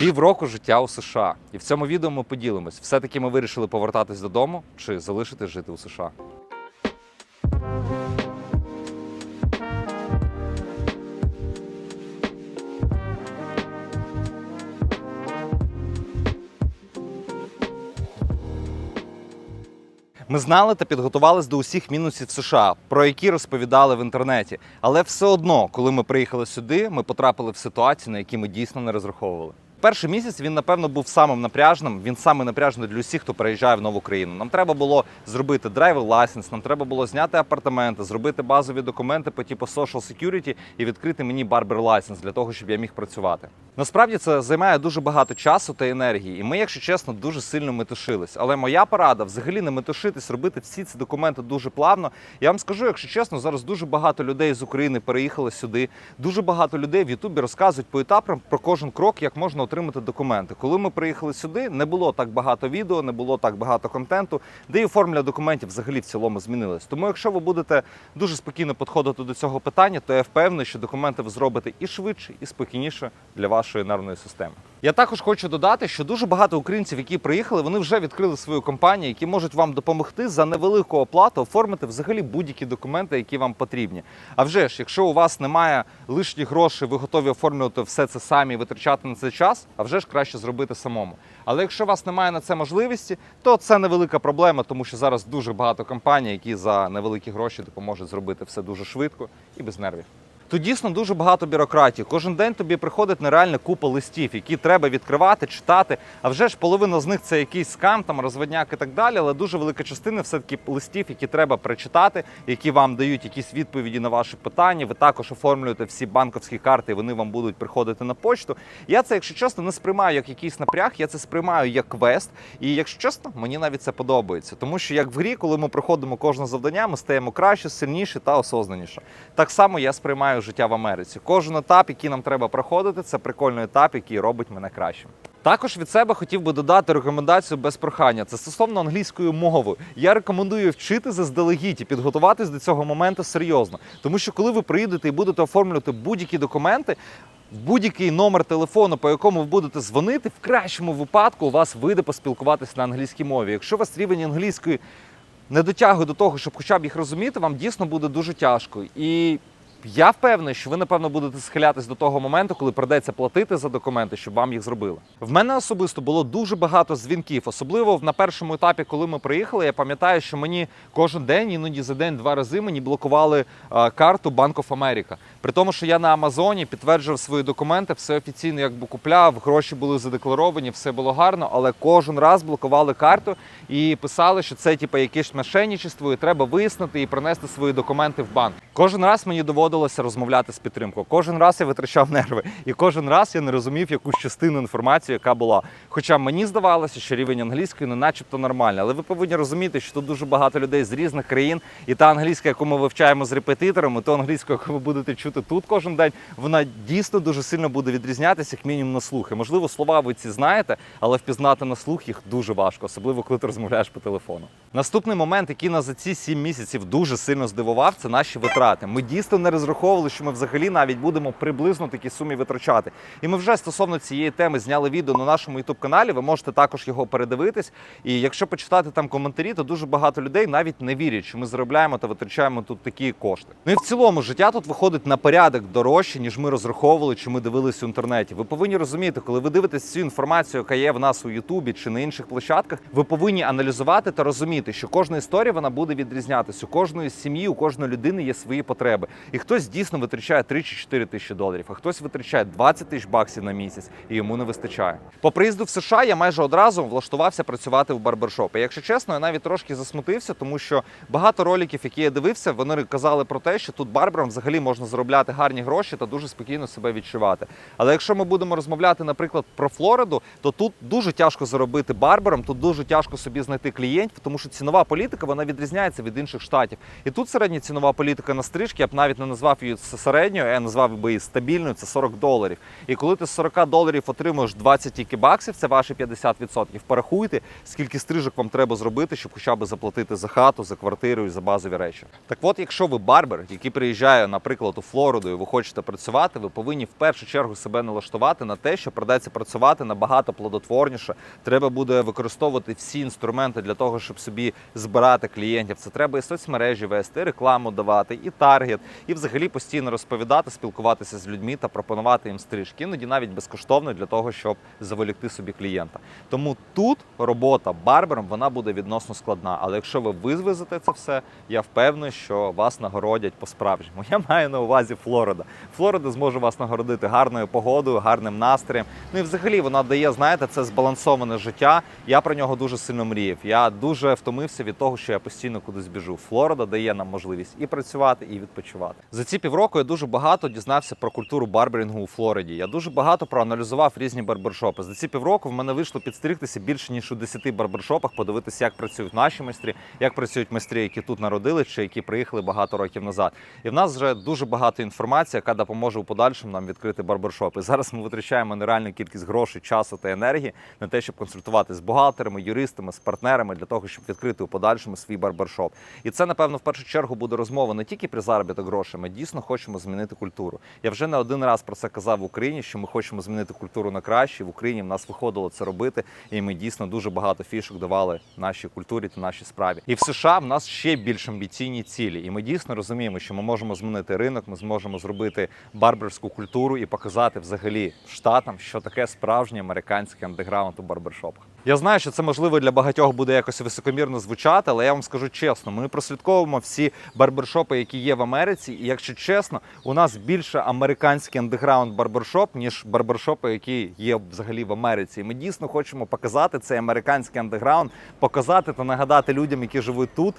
Півроку життя у США. І в цьому відео ми поділимось. Все-таки ми вирішили повертатись додому чи залишитись жити у США. Ми знали та підготувались до усіх мінусів США, про які розповідали в інтернеті. Але все одно, коли ми приїхали сюди, ми потрапили в ситуацію, на які ми дійсно не розраховували. Перший місяць він, напевно, був самим напряжним. Він саме напряжний для усіх, хто переїжджає в нову країну. Нам треба було зробити драйвер лайсенс, нам треба було зняти апартаменти, зробити базові документи по типу social security і відкрити мені барбер лайсенс для того, щоб я міг працювати. Насправді це займає дуже багато часу та енергії, і ми, якщо чесно, дуже сильно метушились. Але моя порада взагалі не метушитись, робити всі ці документи дуже плавно. Я вам скажу, якщо чесно, зараз дуже багато людей з України переїхали сюди. Дуже багато людей в Ютубі розказують по етапам про кожен крок, як можна отримати документи. Коли ми приїхали сюди, не було так багато відео, не було так багато контенту, де і оформлення документів взагалі в цілому змінилось. Тому, якщо ви будете дуже спокійно підходити до цього питання, то я впевнений, що документи ви зробите і швидше, і спокійніше для вашої нервної системи. Я також хочу додати, що дуже багато українців, які приїхали, вони вже відкрили свою компанію, які можуть вам допомогти за невелику оплату оформити взагалі будь-які документи, які вам потрібні. А вже ж, якщо у вас немає лишніх грошей, ви готові оформлювати все це самі витрачати на це час, а вже ж краще зробити самому. Але якщо у вас немає на це можливості, то це невелика проблема, тому що зараз дуже багато компаній, які за невеликі гроші допоможуть зробити все дуже швидко і без нервів. Тут дійсно дуже багато бюрократії. Кожен день тобі приходить нереальна купа листів, які треба відкривати, читати. А вже ж половина з них це якийсь скам, там розводняк і так далі. Але дуже велика частина все таки листів, які треба прочитати, які вам дають якісь відповіді на ваші питання. Ви також оформлюєте всі банковські карти, і вони вам будуть приходити на почту. Я це, якщо чесно, не сприймаю як якийсь напряг. Я це сприймаю як квест. І якщо чесно, мені навіть це подобається, тому що як в грі, коли ми проходимо кожне завдання, ми стаємо краще, сильніше та осознаніше. Так само я сприймаю життя в Америці. Кожен етап, який нам треба проходити, це прикольний етап, який робить мене кращим. Також від себе хотів би додати рекомендацію без прохання. Це стосовно англійської мови. Я рекомендую вчити заздалегідь і підготуватись до цього моменту серйозно. Тому що коли ви приїдете і будете оформлювати будь-які документи, будь-який номер телефону, по якому ви будете дзвонити, в кращому випадку у вас вийде поспілкуватися на англійській мові. Якщо у вас рівень англійської не дотягує до того, щоб хоча б їх розуміти, вам дійсно буде дуже тяжко. І я впевнений, що ви напевно будете схилятись до того моменту, коли придеться платити за документи, щоб вам їх зробили. В мене особисто було дуже багато дзвінків, особливо на першому етапі, коли ми приїхали. Я пам'ятаю, що мені кожен день, іноді за день, два рази мені блокували е, карту Bank of America. При тому, що я на Амазоні підтверджував свої документи, все офіційно якби купляв, гроші були задекларовані, все було гарно, але кожен раз блокували карту і писали, що це типу, якесь мошенничество, і треба вияснити і принести свої документи в банк. Кожен раз мені доводилося розмовляти з підтримкою. Кожен раз я витрачав нерви, і кожен раз я не розумів якусь частину інформації, яка була. Хоча мені здавалося, що рівень англійської не начебто нормальний. Але ви повинні розуміти, що тут дуже багато людей з різних країн, і та англійська, яку ми вивчаємо з репетиторами, то англійську, яку ви будете чути тут кожен день, вона дійсно дуже сильно буде відрізнятися, як мінімум на слух. І, можливо, слова ви ці знаєте, але впізнати на слух їх дуже важко, особливо коли ти розмовляєш по телефону. Наступний момент, який нас за ці сім місяців дуже сильно здивував, це наші витрати. Ми дійсно не розраховували, що ми взагалі навіть будемо приблизно такі сумі витрачати. І ми вже стосовно цієї теми зняли відео на нашому youtube каналі. Ви можете також його передивитись. І якщо почитати там коментарі, то дуже багато людей навіть не вірять, що ми заробляємо та витрачаємо тут такі кошти. Ну і в цілому життя тут виходить на порядок дорожче, ніж ми розраховували, чи ми дивились в інтернеті. Ви повинні розуміти, коли ви дивитесь цю інформацію, яка є в нас у Ютубі чи на інших площадках, ви повинні аналізувати та розуміти, що кожна історія вона буде відрізнятися. У кожної сім'ї, у кожної людини є свої потреби. І хтось дійсно витрачає 3 чи 4 тисячі доларів, а хтось витрачає 20 тисяч баксів на місяць і йому не вистачає. По приїзду в США я майже одразу влаштувався працювати в барбершоп. І якщо чесно, я навіть трошки засмутився, тому що багато роликів, які я дивився, вони казали про те, що тут барберам взагалі можна заробляти гарні гроші та дуже спокійно себе відчувати. Але якщо ми будемо розмовляти, наприклад, про Флориду, то тут дуже тяжко заробити барбером, тут дуже тяжко собі знайти клієнтів, тому що цінова політика вона відрізняється від інших штатів. І тут середня цінова політика на стрижки я б навіть не назвав її середньою, я назвав би її стабільною, це 40 доларів. І коли ти з 40 доларів отримуєш 20 тільки баксів, це ваші 50%. Порахуйте, скільки стрижок вам треба зробити, щоб хоча б заплатити за хату, за квартиру і за базові речі. Так от, якщо ви барбер, який приїжджає, наприклад, у Флориду, і ви хочете працювати, ви повинні в першу чергу себе налаштувати на те, що придеться працювати набагато плодотворніше. Треба буде використовувати всі інструменти для того, щоб собі збирати клієнтів. Це треба і соцмережі вести, рекламу давати, і таргет, і взагалі постійно розповідати, спілкуватися з людьми та пропонувати їм стрижки, іноді навіть безкоштовно для того, щоб заволікти собі клієнта. Тому тут робота барбером вона буде відносно складна. Але якщо ви визвезете це все, я впевнений, що вас нагородять по-справжньому. Я маю на увазі Флорида. Флорида зможе вас нагородити гарною погодою, гарним настроєм. Ну і взагалі вона дає, знаєте, це збалансоване життя. Я про нього дуже сильно мріяв. Я дуже втомився від того, що я постійно кудись біжу. Флорида дає нам можливість і працювати, і відпочивати. За ці півроку я дуже багато дізнався про культуру барберінгу у Флориді. Я дуже багато проаналізував різні барбершопи. За ці півроку в мене вийшло підстригтися більше ніж у 10 барбершопах, подивитися, як працюють наші майстри, як працюють майстри, які тут народились чи які приїхали багато років назад. І в нас вже дуже багато інформації, яка допоможе у подальшому нам відкрити барбершоп. І зараз ми витрачаємо нереальну кількість грошей, часу та енергії на те, щоб консультувати з бухгалтерами, юристами, з партнерами для того, щоб відкрити у подальшому свій барбершоп. І це, напевно, в першу чергу буде розмова не тільки про заробіток грошей. Дійсно хочемо змінити культуру. Я вже не один раз про це казав в Україні, що ми хочемо змінити культуру на краще. В Україні в нас виходило це робити, і ми дійсно дуже багато фішок давали нашій культурі та нашій справі. І в США в нас ще більш амбіційні цілі. І ми дійсно розуміємо, що ми можемо змінити ринок, ми зможемо зробити барберську культуру і показати взагалі штатам, що таке справжній американський андеграунд у барбершопах. Я знаю, що це можливо для багатьох буде якось високомірно звучати, але я вам скажу чесно, ми прослідковуємо всі барбершопи, які є в Америці. І якщо чесно, у нас більше американський андеграунд барбершоп, ніж барбершопи, які є взагалі в Америці. І ми дійсно хочемо показати цей американський андеграунд, показати та нагадати людям, які живуть тут,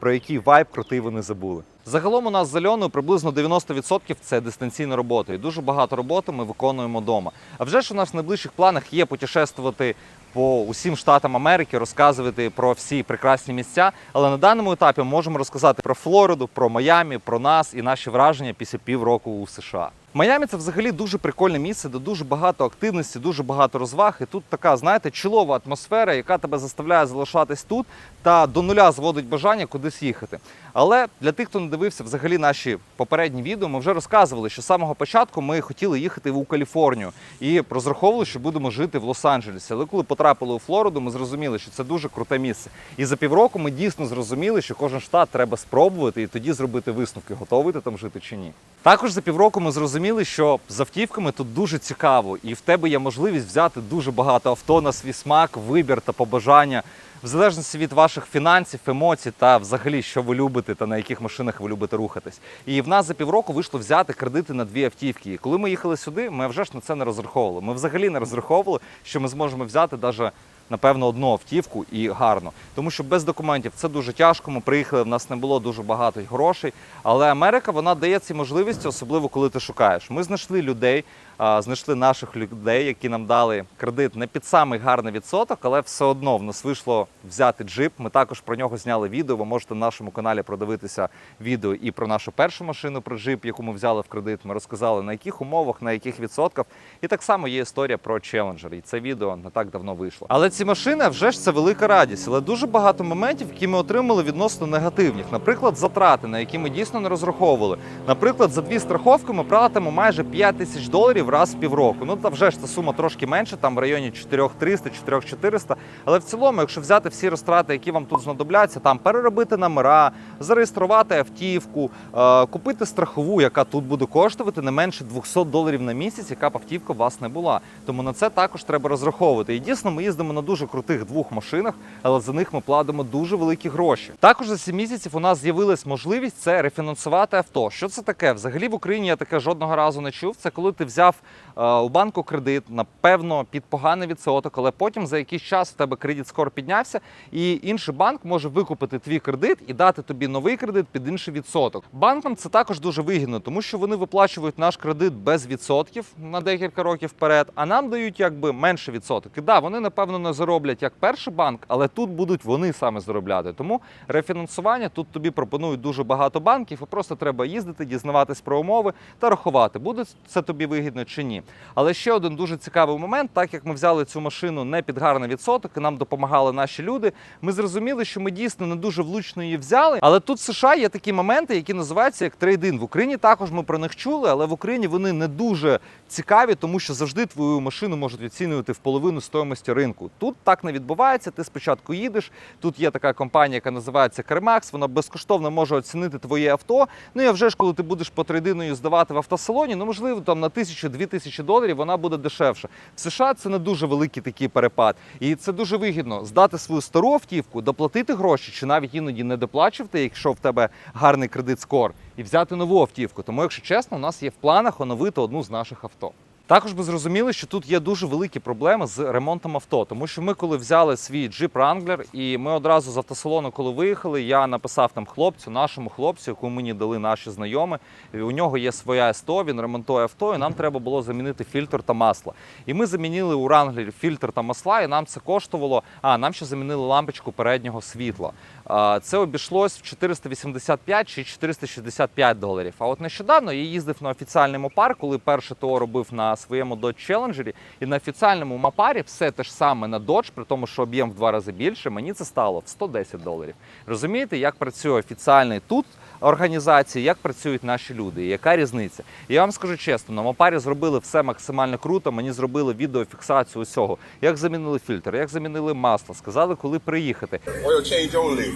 про який вайб крутий вони забули. Загалом у нас з Альоною приблизно 90% це дистанційна робота, і дуже багато роботи ми виконуємо вдома. А вже ж у нас в найближчих планах є путешествувати по усім штатам Америки, розказувати про всі прекрасні місця. Але на даному етапі можемо розказати про Флориду, про Майамі, про нас і наші враження після півроку у США. Майамі це взагалі дуже прикольне місце, де дуже багато активності, дуже багато розваг. І тут така, знаєте, чолова атмосфера, яка тебе заставляє залишатись тут та до нуля зводить бажання кудись їхати. Але для тих, хто не дивився взагалі наші попередні відео, ми вже розказували, що з самого початку ми хотіли їхати у Каліфорнію і розраховували, що будемо жити в Лос-Анджелесі. Але коли потрапили у Флориду, ми зрозуміли, що це дуже круте місце. І за півроку ми дійсно зрозуміли, що кожен штат треба спробувати і тоді зробити висновки, готовий ти там жити чи ні. Також за півроку ми зрозуміли, що з автівками тут дуже цікаво, і в тебе є можливість взяти дуже багато авто на свій смак, вибір та побажання. В залежності від ваших фінансів, емоцій та взагалі, що ви любите та на яких машинах ви любите рухатись. І в нас за півроку вийшло взяти кредити на дві автівки. І коли ми їхали сюди, ми вже ж на це не розраховували. Ми взагалі не розраховували, що ми зможемо взяти навіть напевно, одну автівку і гарно. Тому що без документів це дуже тяжко. Ми приїхали, в нас не було дуже багато грошей. Але Америка вона дає ці можливості, особливо коли ти шукаєш. Ми знайшли людей, знайшли наших людей, які нам дали кредит не під самий гарний відсоток, але все одно в нас вийшло взяти джип. Ми також про нього зняли відео. Ви можете на нашому каналі продивитися відео і про нашу першу машину, про джип, яку ми взяли в кредит. Ми розказали на яких умовах, на яких відсотках. І так само є історія про Challenger. І це відео не так давно вийшло. Але ці машини вже ж це велика радість. Але дуже багато моментів, які ми отримали відносно негативних. Наприклад, затрати, на які ми дійсно не розраховували. Наприклад, за дві страховки ми платимо майже 5 тисяч доларів раз в півроку. Ну та вже ж ця сума трошки менше, там в районі 4300, 4400. Але в цілому, якщо взяти всі розтрати, які вам тут знадобляться, там переробити номера, зареєструвати автівку, е, купити страхову, яка тут буде коштувати не менше 200 доларів на місяць, яка б автівка у вас не була. Тому на це також треба розраховувати. І дійсно, ми їздимо на дуже крутих двох машинах, але за них ми платимо дуже великі гроші. Також за 7 місяців у нас з'явилась можливість це рефінансувати авто. Що це таке? Взагалі в Україні я таке жодного разу не чув. Це коли ти взяв у банку кредит, напевно, під поганий відсоток, але потім за якийсь час в тебе кредит скоро піднявся, і інший банк може викупити твій кредит і дати тобі новий кредит під інший відсоток. Банкам це також дуже вигідно, тому що вони виплачують наш кредит без відсотків на декілька років вперед, а нам дають якби менше відсоток. І да, вони напевно не зароблять як перший банк, але тут будуть вони саме заробляти. Тому рефінансування тут тобі пропонують дуже багато банків, і просто треба їздити, дізнаватись про умови та рахувати, буде це тобі вигідно чи ні. Але ще один дуже цікавий момент, так як ми взяли цю машину не під гарний відсоток, і нам допомагали наші люди. Ми зрозуміли, що ми дійсно не дуже влучно її взяли. Але тут в США є такі моменти, які називаються як трейдин. В Україні також ми про них чули, але в Україні вони не дуже цікаві, тому що завжди твою машину можуть оцінювати в половину стоїмості ринку. Тут так не відбувається. Ти спочатку їдеш. Тут є така компанія, яка називається CarMax, Вона безкоштовно може оцінити твоє авто. Ну і вже ж, коли ти будеш по трейдиною здавати в автосалоні, ну можливо, там на тисячу-дві тисячі доларів вона буде дешевше. В США це не дуже великий такий перепад, і це дуже вигідно здати свою стару автівку, доплатити гроші, чи навіть іноді не доплачувати, якщо в тебе гарний кредит скор, і взяти нову автівку. Тому, якщо чесно, у нас є в планах оновити одну з наших авто. Також би зрозуміли, що тут є дуже великі проблеми з ремонтом авто, тому що ми, коли взяли свій Jeep Wrangler, і ми одразу з автосалону, коли виїхали, я написав там хлопцю, нашому хлопцю, яку мені дали наші знайомі. У нього є своя СТО, він ремонтує авто, і нам треба було замінити фільтр та масло. І ми замінили у Wrangler фільтр та масла, і нам це коштувало. А нам ще замінили лампочку переднього світла. Це обійшлось в 485 чи 465 доларів. А от нещодавно я їздив на офіціальний мопар, коли перше ТО робив на своєму Dodge Challenger, і на офіціальному мапарі все те ж саме на Dodge, при тому, що об'єм в два рази більше, мені це стало в 110 доларів. Розумієте, як працює офіціальний тут організації, як працюють наші люди, яка різниця? Я вам скажу чесно, на мопарі зробили все максимально круто. Мені зробили відеофіксацію усього, як замінили фільтр, як замінили масло, сказали, коли приїхати. Oil change only.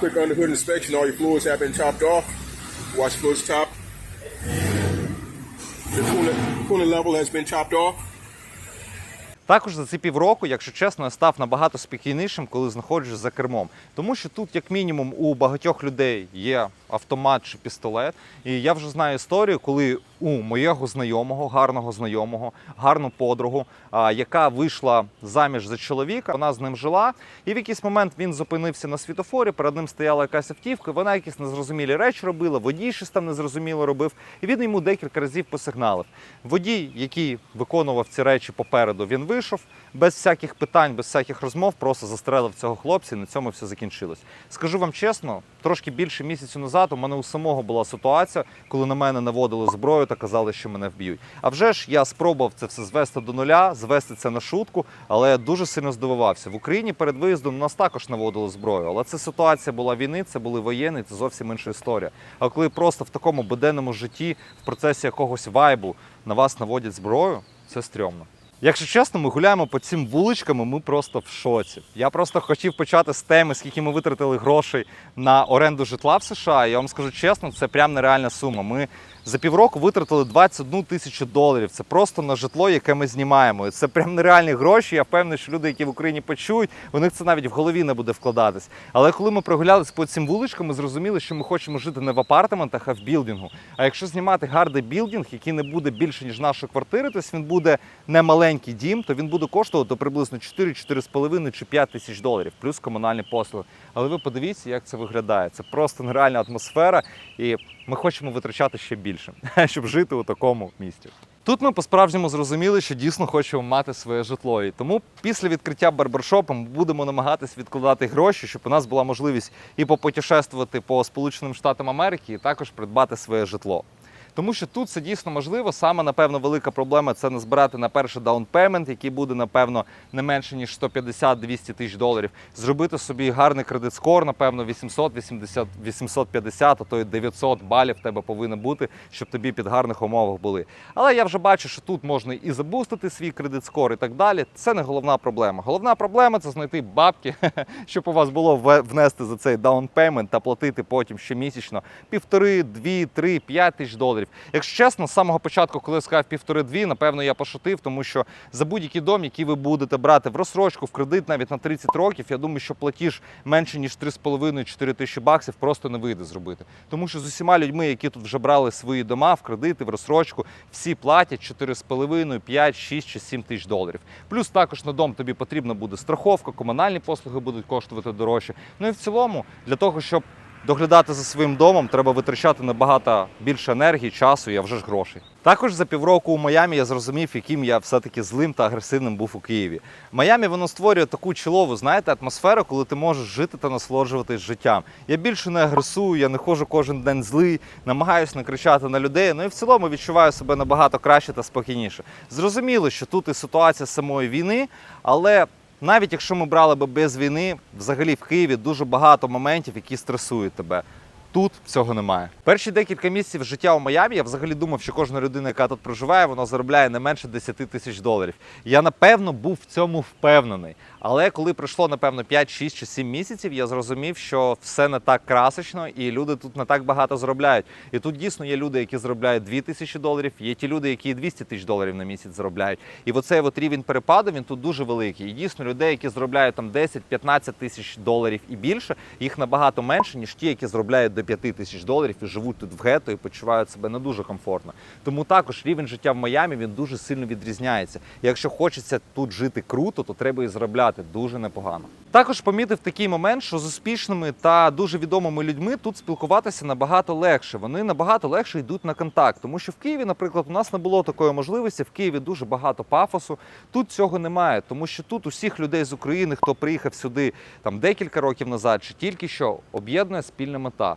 Quick under hood inspection. All your fluids have been topped off. Watch fluids top. The coolant, coolant level has been topped off. Також за ці півроку, якщо чесно, я став набагато спокійнішим, коли знаходжусь за кермом. Тому що тут, як мінімум, у багатьох людей є автомат чи пістолет. І я вже знаю історію, коли у моєго знайомого, гарного знайомого, гарну подругу, яка вийшла заміж за чоловіка, вона з ним жила, і в якийсь момент він зупинився на світофорі, перед ним стояла якась автівка, вона якісь незрозумілі речі робила, водій щось там незрозуміло робив, і він йому декілька разів посигналив. Водій, який виконував ці речі попереду, він вийшов без всяких питань, без всяких розмов, просто застрелив цього хлопця, і на цьому все закінчилось. Скажу вам чесно, трошки більше місяцю назад у мене у самого була ситуація, коли на мене наводили зброю та казали, що мене вб'ють. А вже ж я спробував це все звести до нуля, звести це на шутку, але я дуже сильно здивувався. В Україні перед виїздом нас також наводили зброю, але це ситуація була війни, це були воєнні, це зовсім інша історія. А коли просто в такому буденному житті, в процесі якогось вайбу на вас наводять зброю, це стрьомно. Якщо чесно, ми гуляємо по цим вуличкам, і ми просто в шоці. Я просто хотів почати з теми, скільки ми витратили грошей на оренду житла в США. Я вам скажу чесно, це прям нереальна сума. Ми за півроку витратили 21 тисячу доларів. Це просто на житло, яке ми знімаємо. Це прям нереальні гроші. Я впевнений, що люди, які в Україні почують, у них це навіть в голові не буде вкладатись. Але коли ми прогулялись по цим вуличкам, ми зрозуміли, що ми хочемо жити не в апартаментах, а в білдингу. А якщо знімати гарний білдинг, який не буде більше ніж нашої квартири, тобто він буде не маленький дім, то він буде коштувати приблизно 4, 4,5 чи 5 тисяч доларів, плюс комунальні послуги. Але ви подивіться, як це виглядає. Це просто нереальна атмосфера, і ми хочемо витрачати ще більше, щоб жити у такому місті. Тут ми по-справжньому зрозуміли, що дійсно хочемо мати своє житло. І тому після відкриття барбершопу ми будемо намагатись відкладати гроші, щоб у нас була можливість і попутешествувати по Сполученим Штатам Америки, і також придбати своє житло. Тому що тут це дійсно можливо. Саме, напевно, велика проблема це не збирати на перший даунпеймент, який буде, напевно, не менше ніж 150-200 тисяч доларів. Зробити собі гарний кредит скор, напевно, 800, 80, 850, а то й 900 балів в тебе повинно бути, щоб тобі під гарних умовах були. Але я вже бачу, що тут можна і забустити свій кредит скор і так далі. Це не головна проблема. Головна проблема це знайти бабки, щоб у вас було внести за цей даунпеймент та платити потім щомісячно півтори, дві, три, п'ять тисяч доларів. Якщо чесно, з самого початку, коли я сказав півтори-дві, напевно, я пошутив, тому що за будь-який дом, який ви будете брати в розсрочку, в кредит навіть на 30 років, я думаю, що платіж менше ніж 3,5-4 тисячі баксів просто не вийде зробити. Тому що з усіма людьми, які тут вже брали свої дома в кредити, в розсрочку, всі платять 4,5, 5, 6 чи 7 тисяч доларів. Плюс також на дом тобі потрібна буде страховка, комунальні послуги будуть коштувати дорожче. Ну і в цілому, для того, щоб доглядати за своїм домом, треба витрачати набагато більше енергії, часу і вже ж грошей. Також за півроку у Майамі я зрозумів, яким я все-таки злим та агресивним був у Києві. Майамі воно створює таку чолову, знаєте, атмосферу, коли ти можеш жити та насолоджуватись життям. Я більше не агресую, я не ходжу кожен день злий, намагаюся не кричати на людей. Ну і в цілому відчуваю себе набагато краще та спокійніше. Зрозуміло, що тут і ситуація самої війни, але навіть якщо ми брали би без війни, взагалі в Києві дуже багато моментів, які стресують тебе. Тут цього немає. Перші декілька місяців життя у Майамі я взагалі думав, що кожна людина, яка тут проживає, вона заробляє не менше 10 тисяч доларів. Я напевно був в цьому впевнений. Але коли пройшло напевно 5, 6 чи 7 місяців, я зрозумів, що все не так красочно, і люди тут не так багато заробляють. І тут дійсно є люди, які заробляють 2 тисячі доларів, є ті люди, які 200 тисяч доларів на місяць заробляють. І оцей от рівень перепаду він тут дуже великий. І дійсно людей, які заробляють там 10-15 тисяч доларів і більше, їх набагато менше, ніж ті, які заробляють до 5 тисяч доларів і живуть тут в гетто і почувають себе не дуже комфортно. Тому також рівень життя в Майамі він дуже сильно відрізняється. Якщо хочеться тут жити круто, то треба і заробляти дуже непогано. Також помітив такий момент, що з успішними та дуже відомими людьми тут спілкуватися набагато легше. Вони набагато легше йдуть на контакт. Тому що в Києві, наприклад, у нас не було такої можливості. В Києві дуже багато пафосу. Тут цього немає, тому що тут усіх людей з України, хто приїхав сюди там декілька років назад, чи тільки що об'єднує спільна мета.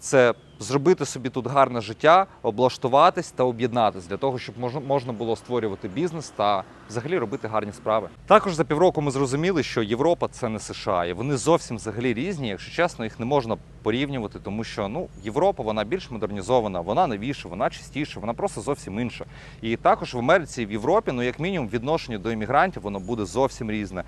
Це зробити собі тут гарне життя, облаштуватись та об'єднатись для того, щоб можна, було створювати бізнес та взагалі робити гарні справи. Також за півроку ми зрозуміли, що Європа це не США, і вони зовсім взагалі різні. Якщо чесно, їх не можна порівнювати, тому що ну Європа вона більш модернізована, вона новіша, вона чистіша, вона просто зовсім інша. І також в Америці і в Європі, ну як мінімум, відношення до іммігрантів воно буде зовсім різне.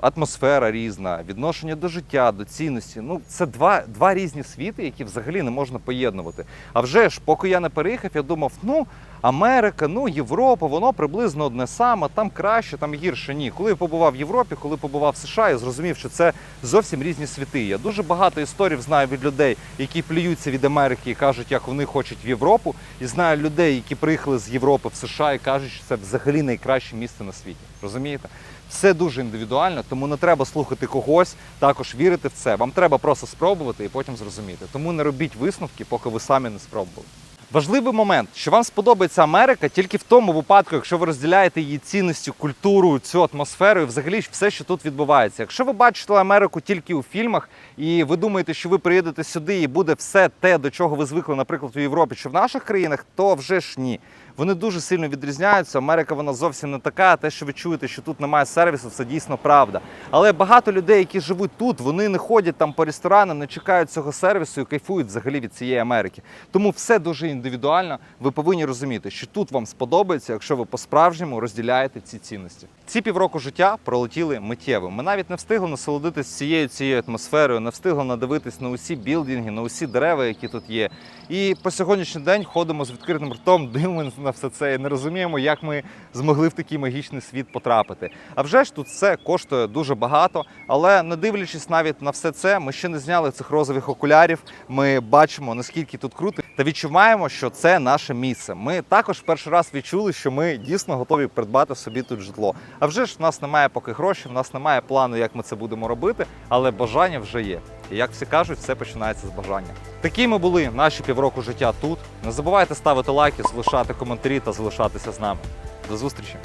Атмосфера різна, відношення до життя, до цінності. Ну це два, два різні світи, які взагалі не можна поєднувати. А вже ж, поки я не переїхав, я думав, ну. Америка, ну Європа, воно приблизно одне саме, там краще, там гірше. Ні. Коли я побував в Європі, коли побував в США, я зрозумів, що це зовсім різні світи. Я дуже багато історій знаю від людей, які плюються від Америки і кажуть, як вони хочуть в Європу. І знаю людей, які приїхали з Європи в США і кажуть, що це взагалі найкраще місце на світі. Розумієте? Все дуже індивідуально, тому не треба слухати когось, також вірити в це. Вам треба просто спробувати і потім зрозуміти. Тому не робіть висновки, поки ви самі не спробували. Важливий момент, що вам сподобається Америка тільки в тому випадку, якщо ви розділяєте її цінністю, культуру, цю атмосферу і взагалі все, що тут відбувається. Якщо ви бачите Америку тільки у фільмах, і ви думаєте, що ви приїдете сюди і буде все те, до чого ви звикли, наприклад, у Європі чи в наших країнах, то вже ж ні. Вони дуже сильно відрізняються. Америка вона зовсім не така. Те, що ви чуєте, що тут немає сервісу, це дійсно правда. Але багато людей, які живуть тут, вони не ходять там по ресторанам, не чекають цього сервісу і кайфують взагалі від цієї Америки. Тому все дуже індивідуально. Ви повинні розуміти, що тут вам сподобається, якщо ви по-справжньому розділяєте ці цінності. Ці півроку життя пролетіли миттєво. Ми навіть не встигли насолодитись цією цією атмосферою, не встигли надивитись на усі білдинги, на усі дерева, які тут є. І по сьогоднішній день ходимо з відкритим ртом, дивимося на все це і не розуміємо, як ми змогли в такий магічний світ потрапити. А вже ж тут все коштує дуже багато, але не дивлячись навіть на все це, ми ще не зняли цих розових окулярів. Ми бачимо наскільки тут круто, та відчуваємо, що це наше місце. Ми також перший раз відчули, що ми дійсно готові придбати собі тут житло. А вже ж в нас немає поки грошей, в нас немає плану, як ми це будемо робити, але бажання вже є. І як всі кажуть, все починається з бажання. Такими були наші півроку життя тут. Не забувайте ставити лайки, залишати коментарі та залишатися з нами. До зустрічі!